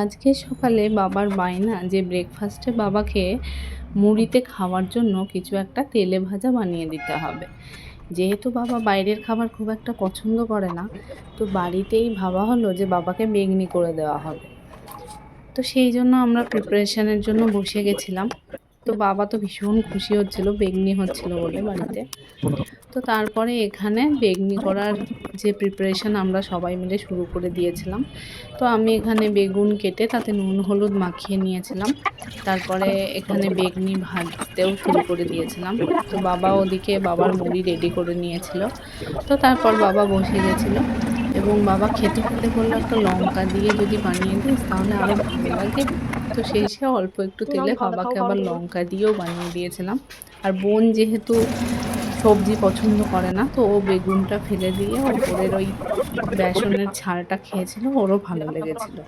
আজকে সকালে বাবার বায়না যে ব্রেকফাস্টে বাবাকে মুড়িতে খাওয়ার জন্য কিছু একটা তেলে ভাজা বানিয়ে দিতে হবে। যেহেতু বাবা বাইরের খাবার খুব একটা পছন্দ করে না, তো বাড়িতেই ভাবা হলো যে বাবাকে বেগনি করে দেওয়া হবে। তো সেই জন্য আমরা প্রিপারেশানের জন্য বসে গেছিলাম। তো বাবা তো ভীষণ খুশি হচ্ছিল, বেগনি হচ্ছিল বলে বাড়িতে। তো তারপরে এখানে বেগনি করার যে প্রিপারেশন আমরা সবাই মিলে শুরু করে দিয়েছিলাম। তো আমি এখানে বেগুন কেটে তাতে নুন, হলুদ মাখিয়ে নিয়েছিলাম। তারপরে এখানে বেগনি ভাজতেও শুরু করে দিয়েছিলাম। তো বাবা ওদিকে বাবার মুড়ি রেডি করে নিয়েছিল। তো তারপর বাবা বসে গেছিল। এবং বাবা খেতে খেতে বলল একটা লঙ্কা দিয়ে যদি বানিয়ে দিস তাহলে আরও ভালো লাগে। তো সেই সে অল্প একটু তেলে বাবাকে আবার লঙ্কা দিয়েও বানিয়ে দিয়েছিলাম। আর বোন যেহেতু সবজি পছন্দ করে না তো ও বেগুনটা ফেলে দিয়ে ওপরের ওই বেসনের ছালটা খেয়েছিল ওরও ভালো লেগেছিলো।